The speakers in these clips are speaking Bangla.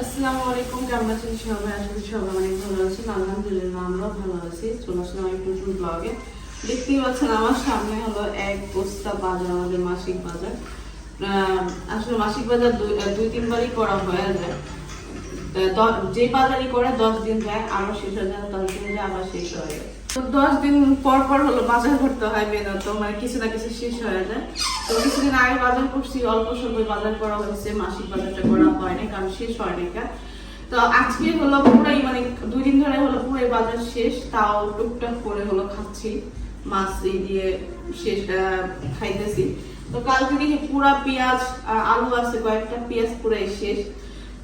আসসালামু আলাইকুম সবাই? আশা করি সবাই অনেক ভালো আছেন। আলহামদুলিল্লাহ ভালো আছি। চলে আসলাম নতুন ব্লগে দেখতেই পাচ্ছেন, আমার সামনে হলো এক বস্তা বাজার, আমাদের মাসিক বাজার। আসলে মাসিক বাজার দুই তিনবারই করা হয়ে যায় যে বাজারই করে, দশ দিন যায় আবার শেষ হয়ে যায়, দশ দিন যায় আবার শেষ হয়ে যায়। তো দশ দিন পর পর হলো বাজার করতে হয় বেরোত মানে কিছু না কিছু শেষ হয়ে যায়। তো কিছুদিন আগে বাজার করছি, অল্প স্বল্প বাজার করা হয়েছে, মাসিক বাজারটা করা হয়নি, কারণ শেষ হয়নি তো আজকে হলো পুরাই মানে দুই দিন ধরে হলো পুরাই বাজার শেষ, তাও টুকটাক করে হলো খাচ্ছি, মাছ দিয়ে শেষ খাইতেছি। তো কালকে দেখি পুরা পেঁয়াজ আলু আছে, কয়েকটা পেঁয়াজ পুরাই শেষ।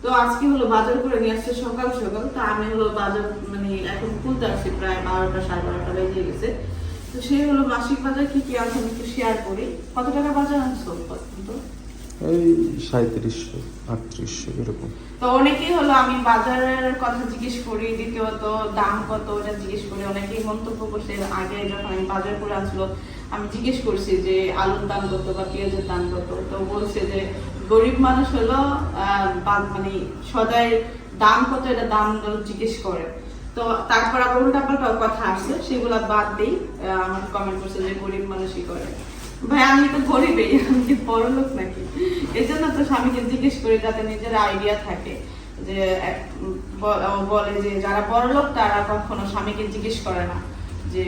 তো আজকে হলো বাজার করে নিয়ে আসছে সকাল সকাল, তো আমি হলো বাজার মানে এখন খুলতে আসছি প্রায় বারোটা, সাড়ে বারোটা বেজে গেছে। তো সে হলো মাসিক বাজার কি কি আছে আমি একটু শেয়ার করি। কত টাকা বাজার আনছো পর্যন্ত এই সাঁত্রিশশো আটত্রিশশো এরকম। তো অনেকেই হলো আমি বাজারের কথা জিজ্ঞেস করি দ্বিতীয়ত দাম কত ওটা জিজ্ঞেস করি। অনেকেই মন্তব্য করছে আগে যখন আমি বাজার করে আসলো আমি জিজ্ঞেস করছি যে আলুর দাম কত বা পেঁয়াজের দাম কত? তো বলছে যে গরিব মানুষ হলো আহ, মানে সদাই দাম কত এটা দাম জিজ্ঞেস করে। তো তারপর আবার কথা আসছে, সেগুলো বাদ দিই। কমেন্ট করছে যে গরিব মানুষই করে? ভাই, আমি তো গরিবই, আমি কি বড় লোক নাকি? এই জন্য তো স্বামীকে জিজ্ঞেস করি, যাতে নিজের আইডিয়া থাকে। যে বলে যে, যারা বড় লোক, তারা কখনো স্বামীকে জিজ্ঞেস করে না। যে,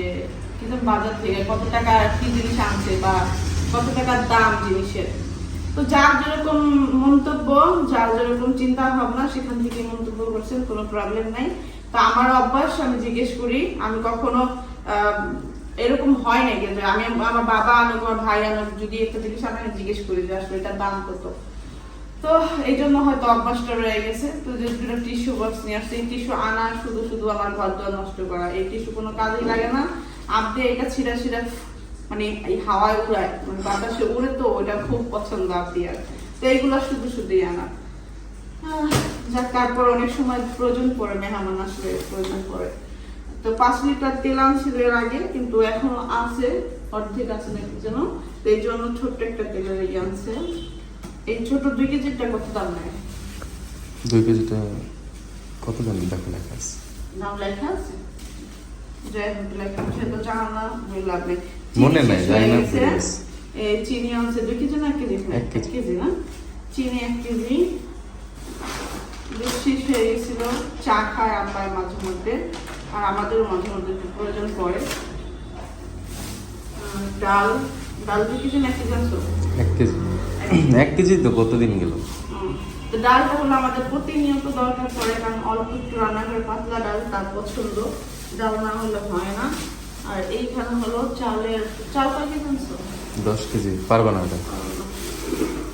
কিন্তু বাজার থেকে কত টাকা কি জিনিস আনছে বা কত টাকার দাম জিনিসের? তো যার যেরকম মন্তব্য, যার যেরকম চিন্তা ভাবনা, সেখান থেকে মন্তব্য করছেন, কোনো প্রবলেম নাই। তো আমার অভ্যাস, আমি জিজ্ঞেস করি, আমি কখনো এরকম হয় না কিন্তু আমি আমার বাবা আনুক আমার ভাই আনুক যদি একটা জিনিস আমি জিজ্ঞেস করি যে আসলে এটার দাম কত? তো এই জন্য হয়তো অভ্যাসটা রয়ে গেছে। তো যে দুটো টিস্যু বক্স নিয়ে আসছে, এই টিস্যু আনা শুধু শুধু আমার ঘর দোয়ার নষ্ট করা। এই টিস্যু কোনো কাজেই লাগে না। আপনি এটা ছিঁড়া ছিঁড়া মানে এই হাওয়ায় উড়ায় মানে বাতাসে উড়ে তো ওটা খুব পছন্দ আপনি আর তো এইগুলো শুধু, শুধুই আনা। যাক তারপর অনেক সময় প্রয়োজন পড়ে মেহমান আসলে প্রয়োজন পড়ে। তো পাঁচ লিটার তেল আনছিল এর আগে কিন্তু এখনও আছে অর্ধেক আছে নাকি যেন। তো এই জন্য ছোট্ট একটা তেলের এই আনছে। এই ছোট দুই কেজিটা কত দাম নেয়? দুই কেজিটা কত দাম দেখো লেখা আছে? নাম লেখা আছে? যাই হোক লেখা আছে তো জানা না বলে লাভ নেই মনে চিনি নাই, জানি না, গেছে। ভুলে গেছি। এই চিনি আনছে দুই কেজি না এক কেজি? এক কেজি। কেজি না? চিনি এক কেজি। শেষ হয়ে গেছিল চা খায় আব্বাই মাঝে মধ্যে আর আমাদেরও মাঝে মধ্যে একটু প্রয়োজন পড়ে ডাল ডাল দুই কেজি না এক কেজি আনছো? এক কেজি। এক কেজি তো কতদিন গেল। তো ডালটা হলো আমাদের প্রতিনিয়ত দরকার পড়ে কারণ অল্প একটু রান্না করে পাতলা ডাল তার পছন্দ। ডাল না হলে হয় না। আর এইখানে হলো চালের চাল কয় কেজি আনছো? দশ কেজি পারবা না ওটা পাঁচ কেজি পেঁয়াজ না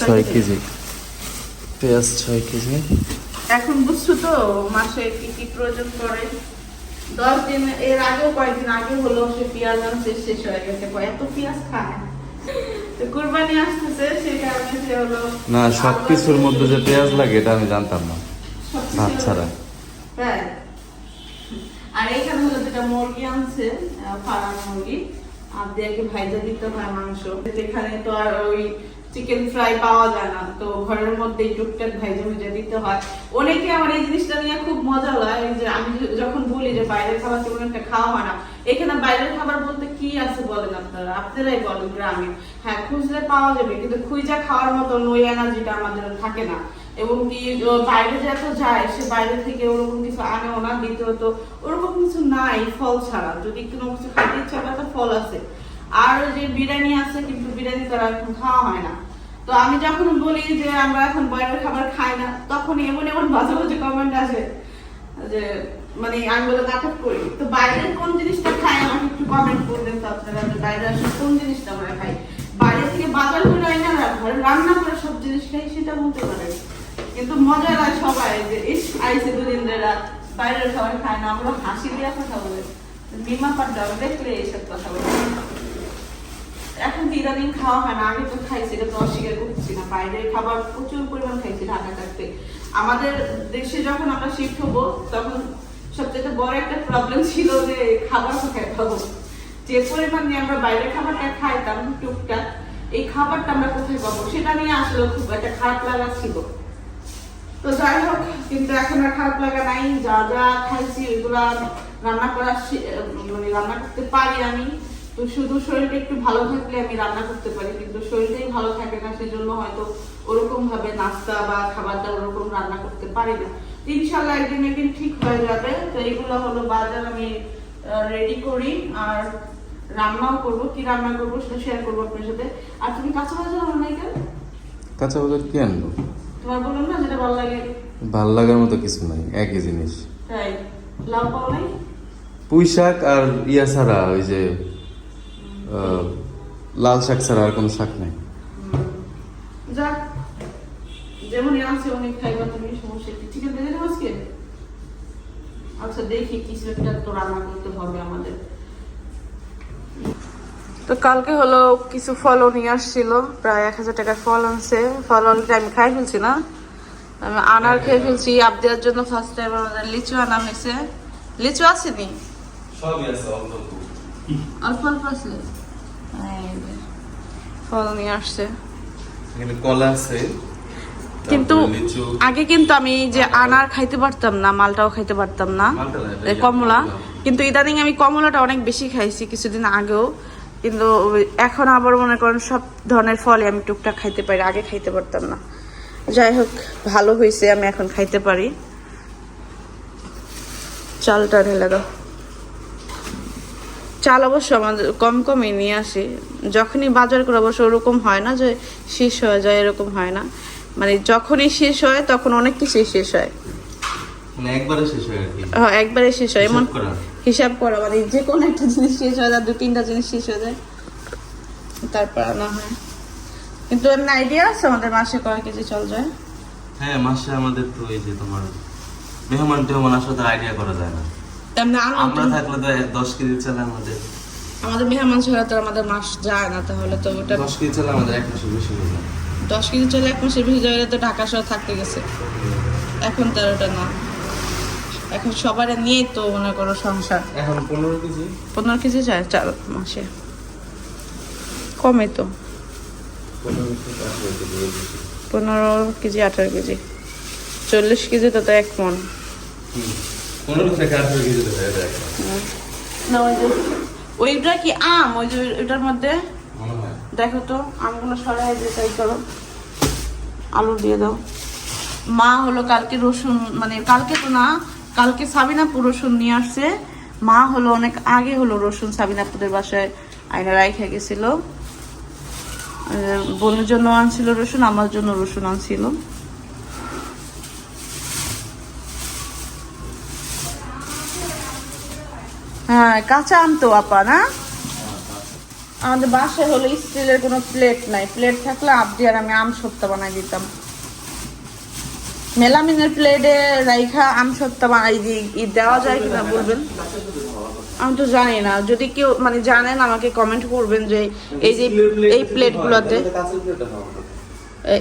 ছয় কেজি। পেঁয়াজ ছয় কেজি। এখন বুঝছ তো মাসে কি কি প্রয়োজন পড়ে? দশ দিন এর আগেও কয়েকদিন আগে হলো সে পেঁয়াজ আনছে শেষ হয়ে গেছে। এত পেঁয়াজ খায়? কুরবানি আসতেছে সেই কারণে সে হলো না সব কিছুর মধ্যে যে পেঁয়াজ লাগে এটা আমি জানতাম না। ভাত ছাড়া। হ্যাঁ। আর এখানে হলো যেটা মুরগি আনছে ফার্ম মুরগি আর দিয়ে ভাইজা দিতে হয় মাংস। এখানে তো আর ওই চিকেন ফ্রাই পাওয়া যায় না, তো ঘরের মধ্যেই টুকটাক ভাইজা ভেজা দিতে হয়। অনেকে আমার এই জিনিসটা নিয়ে খুব মজা লাগে যে আমি যখন বলি যে বাইরের খাবার তেমন একটা খাওয়া হয় না, এখানে বাইরের খাবার বলতে কি আছে বলেন আপনারা? আপনারাই বলেন গ্রামে। হ্যাঁ খুঁজলে পাওয়া যাবে, কিন্তু খুঁজা খাওয়ার মতো ওই এনার্জিটা আমাদের থাকে না। এবং কি বাইরে যে এত যায়, সে বাইরে থেকে ওরকম কিছু আনেও না, দ্বিতীয়ত ওরকম কিছু নাই, ফল ছাড়া। যদি কোনো কিছু খাইতে ইচ্ছা করে, তো ফল আছে। আর যে বিরিয়ানি আছে, কিন্তু বিরিয়ানি তারা এখন খাওয়া হয় না। তো আমি যখন বলি যে আমরা এখন বাইরের খাবার খাই না তখন এমন এমন বাজে বাজে কমেন্ট আসে যে মানে আমি বলে নাটক করি। তো বাইরের কোন জিনিসটা খাই, আমাকে একটু কমেন্ট করবেন তো আপনারা যে বাইরে আসলে কোন জিনিসটা আমরা খাই। বাইরে থেকে বাজার করে আনি না, ঘরে রান্না করে সব জিনিস খাই, সেটা বলতে পারে কিন্তু মজা লাগে সবাই যে, ইস, আইসে দুদিন ধরে বাইরের খাবার খায় না, আমরা হাসি দিয়ে কথা বলে। মিমা পাড্ডা দেখলে এইসব কথা বলে। এখন তো খাওয়া হয় না। আগে তো খাইছি, এটা তো অস্বীকার করছি না। বাইরের খাবার প্রচুর পরিমাণ খাইছি ঢাকা থাকতে আমাদের দেশে যখন আমরা শিফট হব, তখন সবচেয়ে বড় একটা প্রবলেম ছিল যে খাবার কোথায় খাব যে পরিমাণে আমরা বাইরের খাবারটা খাইতাম, টুকটাক, এই খাবারটা আমরা কোথায় পাবো, সেটা নিয়ে আসলে খুব একটা খারাপ লাগা ছিল। তো যাই হোক, কিন্তু এখন আর খারাপ লাগা নাই। যা যা খাইছি, ওইগুলা রান্না করা মানে রান্না করতে পারি আমি। তো শুধু শরীরটা একটু ভালো থাকলে আমি রান্না করতে পারি কিন্তু শরীরটাই ভালো থাকে না সেজন্য হয়তো ওরকম ভাবে নাস্তা বা খাবার দাবার ওরকম রান্না করতে পারি না। ইনশাল্লাহ একদিন একদিন ঠিক হয়ে যাবে। তো এইগুলো হলো বাজার আমি রেডি করি আর রান্নাও করব। কি রান্না করব সেটা শেয়ার করব আপনার সাথে। আর তুমি কাঁচা বাজার আনো নাই কেন? কাঁচা বাজার কি আনব? তোমার বললাম না যেটা ভালো লাগে? ভালো লাগার মতো কিছু নাই একই জিনিস। তাই লাউ পাও নাই? পুঁই শাক আর ইয়া ছাড়া ওই যে লাল শাক ছাড়া আর কোনো শাক নাই। যাক যেমনই আছে অনেক খাইবা তুমি সমস্যা কি? চিকেন ভেজে আজকে? আচ্ছা দেখি কিছু একটা তো রান্না করতে হবে আমাদের। তো কালকে হলো কিছু ফলও নিয়ে আসছিল প্রায় এক হাজার টাকার ফল আনছে। ফল অলরেডি আমি খাই ফেলছি না। আমি আনার খেয়ে ফেলছি আবদিয়ার জন্য ফার্স্ট টাইম আমাদের লিচু আনা হয়েছে। লিচু আসেনি? সবই আছে অল্প অল্প। আছে ফল নিয়ে আসছে। এখানে কলা আছে কিন্তু আগে কিন্তু আমি যে আনার খাইতে পারতাম না মালটাও খাইতে পারতাম না কমলা। কিন্তু ইদানিং আমি কমলাটা অনেক বেশি খাইছি কিছুদিন আগেও। কিন্তু এখন আবার মনে করেন সব ধরনের ফলই আমি টুকটাক খাইতে পারি আগে খাইতে পারতাম না। যাই হোক ভালো হয়েছে আমি এখন খাইতে পারি। চালটা ঢেলে দাও। চাল অবশ্য আমাদের কম কমই নিয়ে আসি। যখনই বাজার করে অবশ্য ওরকম হয় না যে শেষ হয়ে যায় এরকম হয় না। মানে যখনই শেষ হয় তখন অনেক কিছুই শেষ হয়। মানে একবারে শেষ হয়ে হ্যাঁ, একবারে শেষ হয়। এমন হিসাব করা। হিসাব করা মানে যে কোনো একটা জিনিস শেষ হয়ে দু তিনটা জিনিস শেষ হয়ে যায়। তারপর আনা হয়। কিন্তু এমনি আইডিয়া আছে আমাদের মাসে কয় কেজি চল যায়? হ্যাঁ মাসে আমাদের তো এই যে তোমার মেহমান টেহমান আসলে আইডিয়া করা যায় না। আনো আমরা থাকলে তো দশ কেজি চালে আমাদের। আমাদের মেহমান ছাড়া তো আমাদের মাস যায় না তাহলে তো ওটা দশ কেজি চালে আমাদের এক মাসের বেশি হয়ে যায়। দশ কেজি চলে এক মাসের বেশি জায়গায় তো ঢাকা শহর থাকতে গেছে। এখন তো ওটা না। এখন সবার নিয়েই তো মনে করো সংসার। এখন পনেরো কেজি? পনেরো কেজি যায় চার মাসে। কমে তো। পনেরো কেজি আঠারো কেজি চল্লিশ কেজি তো তো এক মন। পনেরো থেকে আঠারো কেজি হয়ে যায়। না ওই যে ওইটা কি আম? ওই যে ওইটার মধ্যে? দেখো তো আমগুলো সরাই দিয়ে তাই করো। আলু দিয়ে দাও। মা হলো কালকে রসুন মানে কালকে তো না কালকে সাবিনাপুর রসুন নিয়ে আসছে। মা হলো অনেক আগে হলো রসুন সাবিনাপুরের বাসায় আয়না রাইখে গেছিল। বোনের জন্য আনছিল রসুন আমার জন্য রসুন আনছিল। হ্যাঁ কাঁচা আম তো আপা না? আমাদের বাসায় হলো স্টিলের কোনো প্লেট নাই। প্লেট থাকলে আবদি আর আমি আম সত্তা বানাই দিতাম। মেলামিনের প্লেটে রাইখা আম সত্তা বানাই দিই। দেওয়া যায় কিনা বলবেন? আমি তো জানি না। যদি কেউ মানে জানেন আমাকে কমেন্ট করবেন যে এই যে এই প্লেটগুলোতে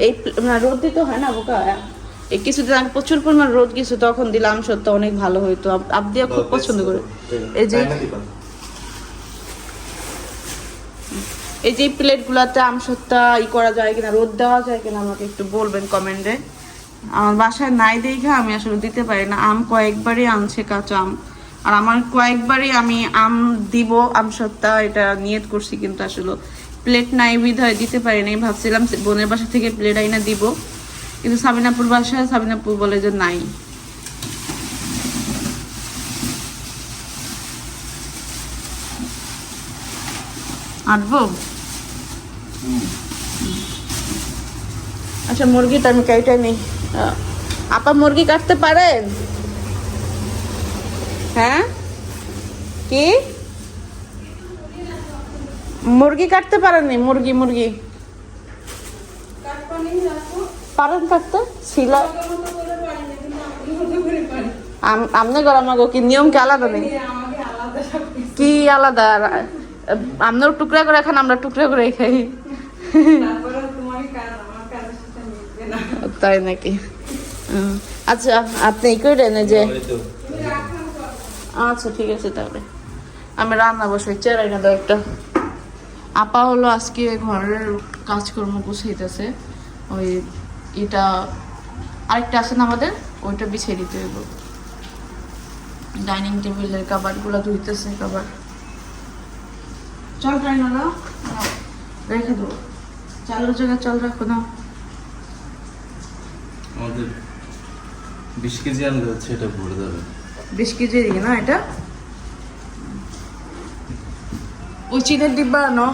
এই রোদ দিতে হয় না বোকা? এই কিছুদিন আগে প্রচুর পরিমাণ রোদ কিছু তখন দিলাম সত্য অনেক ভালো হইতো। আব- আবদিয়া খুব পছন্দ করে। এই যে এই যে প্লেটগুলোতে আম সত্তা ই করা যায় কিনা রোদ দেওয়া যায় কিনা আমাকে একটু বলবেন কমেন্টে। আমার বাসায় নাই দেখে আমি আসলে দিতে পারি না। আম কয়েকবারই আনছে কাঁচা আম। আর আমার কয়েকবারই আমি আম দিব আম সত্তা এটা নিয়ত করছি কিন্তু আসলে প্লেট নাই বিধায় দিতে পারি নাই। ভাবছিলাম বোনের বাসা থেকে প্লেট আইনা দিব। কিন্তু সাবিনাপুর বাসায় সাবিনাপুর বলে যে নাই। আটবো আচ্ছা মুরগিটা আমি কাইটা নেই আপা মুরগি কাটতে পারেন? হ্যাঁ? কি? মুরগি কাটতে পারেননি? মুরগি মুরগি। পারেন কাটতে ছিল আমনে গর আমাকে, কি নিয়ম কি আলাদা নেই? কি আলাদা? আপনার টুকরা করে খান, আমরা টুকরা করে খাই। তাই নাকি। আচ্ছা আপনি ই করেন যে আচ্ছা ঠিক আছে তাহলে। আমি রান্না বসাই চেরাই না একটা। আপা হলো আজকে ঘরের কাজকর্ম গুছাইতেছে। ওই এটা আরেকটা আছে না আমাদের? ওইটা বিছিয়ে দিতে হইব। ডাইনিং টেবিলের কাবারগুলো ধুইতেছে কাবার। চল ট্রাই না রেখে দেবো চালের জায়গায় চাল রাখো না। আমাদের বিশ কেজি আনলে হচ্ছে এটা ভরে যাবে। বিশ কেজি দিয়ে না এটা? ওই চিনের ডিব্বা আনো।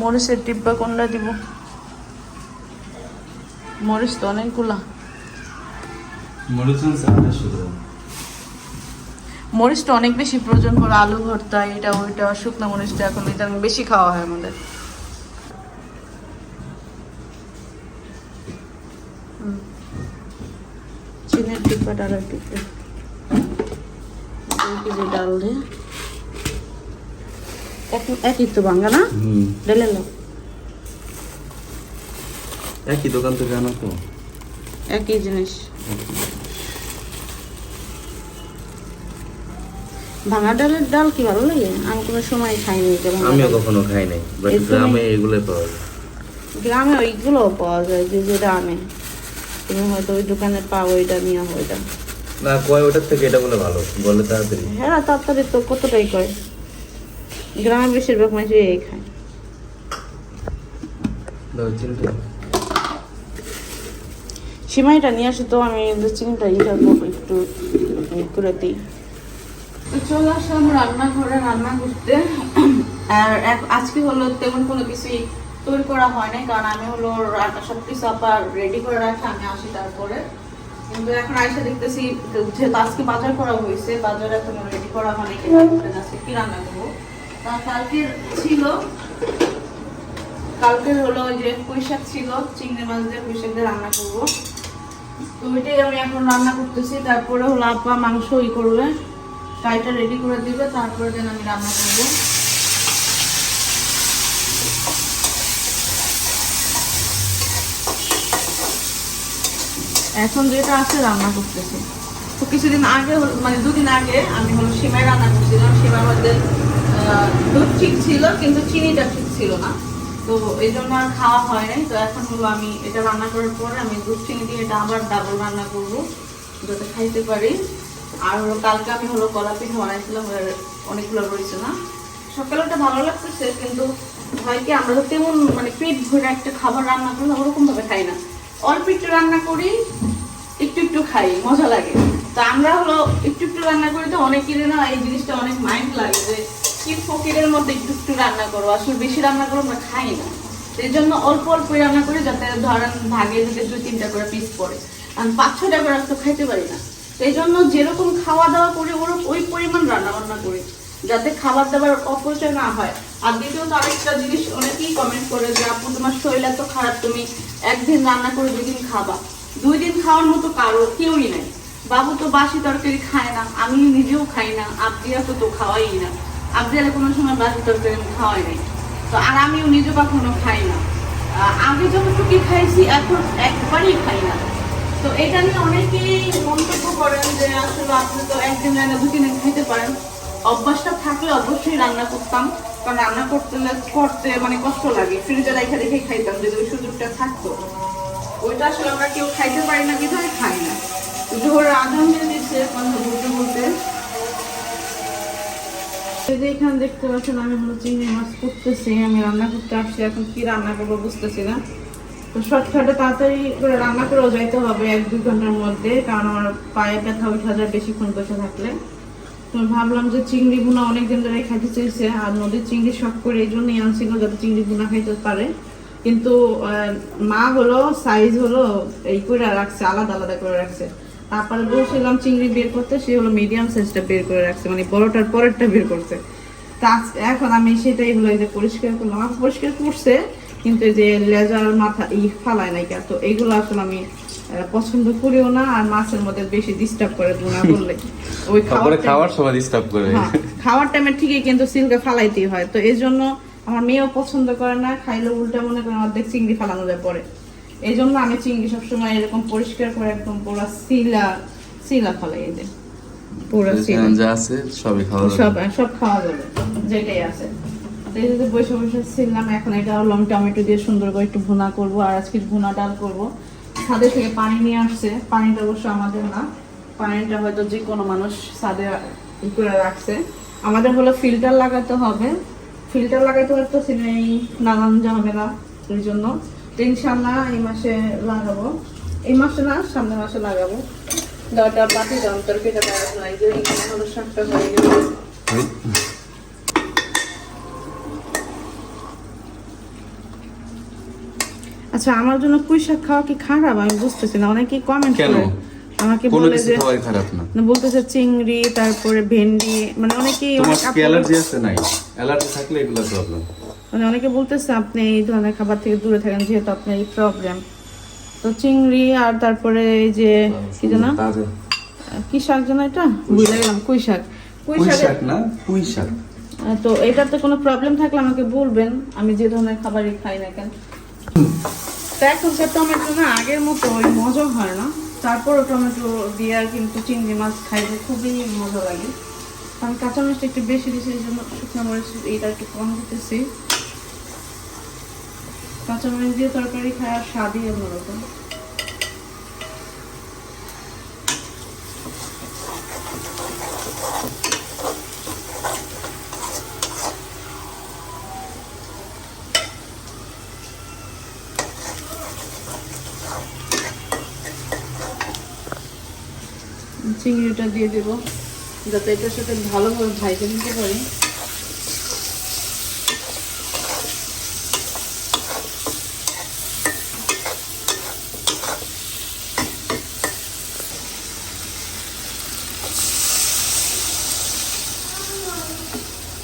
মরিচের ডিব্বা কোনটা দিব? মরিচ তো। অনেকগুলা মরিচটা অনেক বেশি প্রয়োজন পড়ে আলু ভর্তা এটা ওইটা শুকনো মরিচটা এখন এটা বেশি খাওয়া হয় আমাদের। চিনের আর একটু দুই কেজি ডাল দে এক- একই তো ভাঙ্গা না? হুম। ঢেলে লো একই দোকান থেকে আনা তো? একই জিনিস। ভাঙা ডালের ডাল কি ভালো লাগে? আমি কোনো সময় খাইনি আমিও কখনো খাই নাই বাট গ্রামে এগুলো পাওয়া যায়। গ্রামে ওইগুলো পাওয়া যায় যে যেটা আনে। তুমি হয়তো ওই দোকানে পাও ওইটা নিয়ে ওইটা। না কয় ওটার থেকে এটা বলে ভালো বলে তাড়াতাড়ি। হ্যাঁ তাড়াতাড়ি তো কতটাই কয়? গ্রামে বেশিরভাগ মানুষ এই খায়। দাও চিনটা সিমাইটা নিয়ে আসি তো আমি চিনিটা ইটা একটু করে দিই। চলে আসলাম রান্নাঘরে রান্না করতে। আর আজকে হলো তেমন কোনো কিছুই তৈরি করা হয় নাই কারণ আমি হলো সব কিছু আবার রেডি করে রাখি আমি আসি তারপরে। কিন্তু এখন আইসা দেখতেছি যেহেতু আজকে বাজার করা হয়েছে বাজারে এখন রেডি করা হয়নি আজকে কি রান্না করব? তা কালকে ছিল কালকে হলো যে পুঁইশাক ছিল চিংড়ি মাছ দিয়ে পুঁইশাক দিয়ে রান্না করব। তো ওইটাই আমি এখন রান্না করতেছি। তারপরে হলো আপা মাংস ই করবে। ফ্রাইটা রেডি করে দিবে, তারপরে দেন আমি রান্না করব। এখন যেটা আছে রান্না করতেছি। তো কিছুদিন আগে মানে দুদিন আগে আমি হলো সিমাই রান্না করছিলাম। সিমার মধ্যে দুধ ঠিক ছিল, কিন্তু চিনিটা ঠিক ছিল না। তো এই জন্য আর খাওয়া হয় নাই। তো এখন হলো আমি এটা রান্না করার পরে আমি দুধ চিনি দিয়ে এটা আবার ডাবল রান্না করব, যাতে খাইতে পারি। আর হলো কালকে আমি হলো কলা পিঠা বানাইছিলাম অনেকগুলো রয়েছে না। সকালে ওটা ভালো লাগতেছে, কিন্তু হয় কি আমরা তো তেমন মানে পেট ভরে একটা খাবার রান্না করলে ওরকম ভাবে খাই না। অল্প একটু রান্না করি, একটু একটু খাই, মজা লাগে। তো আমরা হলো একটু একটু রান্না করি তো অনেকেরই না এই জিনিসটা অনেক মাইন্ড লাগে যে কি ফকিরের মধ্যে একটু একটু রান্না করব আসলে বেশি রান্না করব আমরা খাই না। এই জন্য অল্প অল্প রান্না করি যাতে ধরেন ভাগে যদি দুই তিনটা করে পিস পড়ে। আমি পাঁচ ছটা করে তো খাইতে পারি না। এই জন্য যেরকম খাওয়া দাওয়া করি, ওরকম ওই পরিমাণ রান্না বান্না করি। যাতে খাবার দাবার অপচয় না হয়। আর দ্বিতীয়ত আরেকটা জিনিস অনেকেই কমেন্ট করে যে, আপু, তোমার শরীর এত খারাপ, তুমি একদিন রান্না করে দুই দিন খাবা। দুই দিন খাওয়ার মতো কারও কেউই নাই। বাবু তো বাসি তরকারি খায় না আমি নিজেও খাই না তো তো খাওয়াই না। আবদিয়ার কোনো সময় বাসি তরকারি আমি খাওয়াই নাই। তো আর আমিও নিজে কখনো খাই না। আগে যতটুকু খাইছি, এখন একবারই খাই না। তো এটা নিয়ে অনেকেই মন্তব্য করেন যে, আসলে আপনি তো একদিন রান্না দু তিন খাইতে পারেন। অভ্যাসটা থাকলে অবশ্যই রান্না করতাম। কারণ রান্না করতে করতে মানে কষ্ট লাগে। ফ্রিজে রেখে রেখে খাইতাম, যদি ওই সুযোগটা থাকতো। ওইটা আসলে আমরা কেউ খাইতে পারি না, বিধায় খাই না। জোহর আধান দিয়ে দিচ্ছে, কথা বলতে বলতে। এই যে এখানে দেখতে পাচ্ছেন, আমি হলো চিংড়ি মাছ করতেছি আমি রান্না করতে আসছি, এখন কি রান্না করব বুঝতেছি না। তো শর্টকাটে তাড়াতাড়ি করে রান্না করেও যাইতে হবে এক দুই ঘণ্টার মধ্যে, কারণ আমার পায়ে ব্যথা উঠা যায় বেশিক্ষণ বসে থাকলে। তো ভাবলাম যে চিংড়ি বুনা অনেকদিন ধরে খাইতে চাইছে, আর নদীর চিংড়ি শখ করে এই জন্যই আনছিল যাতে চিংড়ি বুনা খাইতে পারে। কিন্তু মা হলো সাইজ হলো, এই করে রাখছে, আলাদা আলাদা করে রাখছে। তারপরে বলছিলাম চিংড়ি বের করতে সে হলো মিডিয়াম সাইজটা বের করে রাখছে মানে বড়টার পরেরটা বের করছে। তা এখন আমি সেটাই হলো এই যে পরিষ্কার করলাম। আমার পরিষ্কার করছে কিন্তু এই যে লেজার মাথা ই ফালায় নাই তো এইগুলো আসলে আমি পছন্দ করিও না আর মাছের মধ্যে বেশি ডিস্টার্ব করে বোনা করলে ওই খাওয়ার খাওয়ার সময় ডিস্টার্ব করে। হ্যাঁ, খাওয়ার টাইমে ঠিকই কিন্তু সিল্কে ফালাইতেই হয়। তো এই জন্য আমার মেয়েও পছন্দ করে না খাইলে উল্টা মনে করে অর্ধেক চিংড়ি ফালানো যায় পরে। এই জন্য আমি চিংড়ি সবসময় এরকম পরিষ্কার করে একদম পুরো সিলা সিলা ফালাই দেয় পুরো এখানে যা আছে সবই খাওয়া যাবে। সব সব খাওয়া যাবে। যেটাই আছে। তো এই যে বসে বসে ছিলাম এখন এটা আমি টমেটো দিয়ে সুন্দর করে একটু ভুনা করব আর আজকে ভুনা ডাল করব। ছাদে থেকে পানি নিয়ে আসছে। পানিটা অবশ্য আমাদের না। পানিটা হয়তো যে কোনো মানুষ ছাদে করে রাখছে। আমাদের হলো ফিল্টার লাগাতে হবে। ফিল্টার লাগাতে হয়তো এই নানান ঝামেলা এই জন্য। ইনশাল্লাহ এই মাসে লাগাবো। এই মাসে না সামনের মাসে লাগাবো। পাতি যে হলো শাকটা হয়ে গেছে। আচ্ছা আমার জন্য পুঁই শাক খাওয়া কি খারাপ? আমি বুঝতেছি না অনেকেই কমেন্ট করে। আমাকে বলে যে খারাপ না। না, বলতেছে চিংড়ি তারপরে ভেন্ডি মানে অনেকেই অনেক অ্যালার্জি আছে নাই অ্যালার্জি থাকলে এগুলো প্রবলেম মানে অনেকে বলতেছে আপনি এই ধরনের খাবার থেকে দূরে থাকেন যেহেতু আপনার এই প্রবলেম তো চিংড়ি আর তারপরে এই যে কি জানা কি শাক যেন এটা? বুঝে গেলাম কুই শাক। কুই শাক না? পুঁই শাক। তো এটাতে কোনো প্রবলেম থাকলে আমাকে বলবেন আমি যে ধরনের খাবারই খাই না কেন। তো এখনকার টমেটো না আগের মতো ওই মজা হয় না। তারপরও টমেটো দিয়ে আর কিন্তু চিংড়ি মাছ খাইতে খুবই মজা লাগে। আমি কাঁচা মাছটা একটু বেশি দিয়েছি এই জন্য শুকনো মরিচ এটা একটু কম দিতেছি। কাঁচা মরিচ দিয়ে তরকারি খাই আর স্বাদই অন্যরকম। চিংড়িটা দিয়ে দেবো, যাতে এটার সাথে ভালোভাবে ভাইজে নিতে পারি।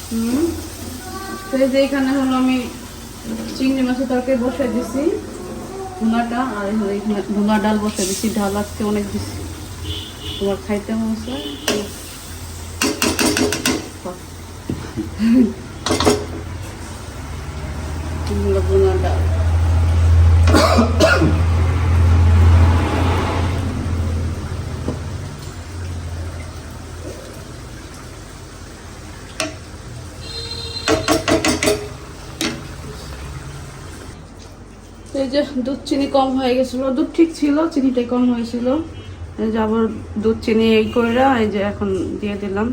হুম এই যে এখানে হলো আমি চিংড়ি মাছের তরকারি বসাই দিছি ভুনাটা আর এখানে ভুনা ডাল বসাই দিছি ডাল আজকে অনেক দিছি তোমার খাইতে মন? খাও। ভুনা ডাল এই যে দুধ চিনি কম হয়ে গেছিল। দুধ ঠিক ছিল, চিনিটাই কম হয়েছিল। এই যে আবার দুধ চিনি এই করে এই যে এখন দিয়ে দিলাম।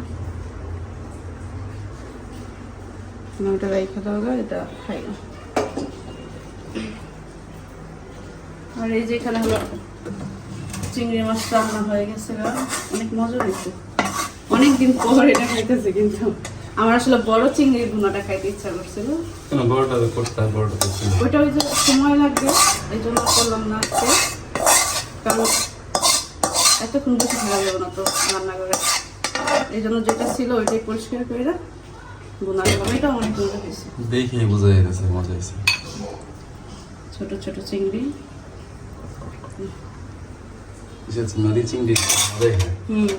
ওটা রেখে দেওয়া এটা খাই। আর এই যে এখানে হলো চিংড়ি মাছ রান্না হয়ে গেছে। অনেক মজা হয়েছে। অনেকদিন পর এটা খাইতেছে কিন্তু। আমার আসলে বড় চিংড়ি ভুনাটা খাইতে ইচ্ছা করছিল। কেন বড়টা তো করতে বড়টা তো ছিল। ওইটা ওই যে সময় লাগবে এই জন্য করলাম না আজকে। কারণ এতক্ষণ কিছু খাওয়া যাবে না তো রান্না করে এই জন্য যেটা ছিল ওইটাই পরিষ্কার করে করলাম অনেক মজা হয়েছে। দেখেই বোঝা মজা হয়েছে ছোট ছোট চিংড়ি। চিংড়ি হুম।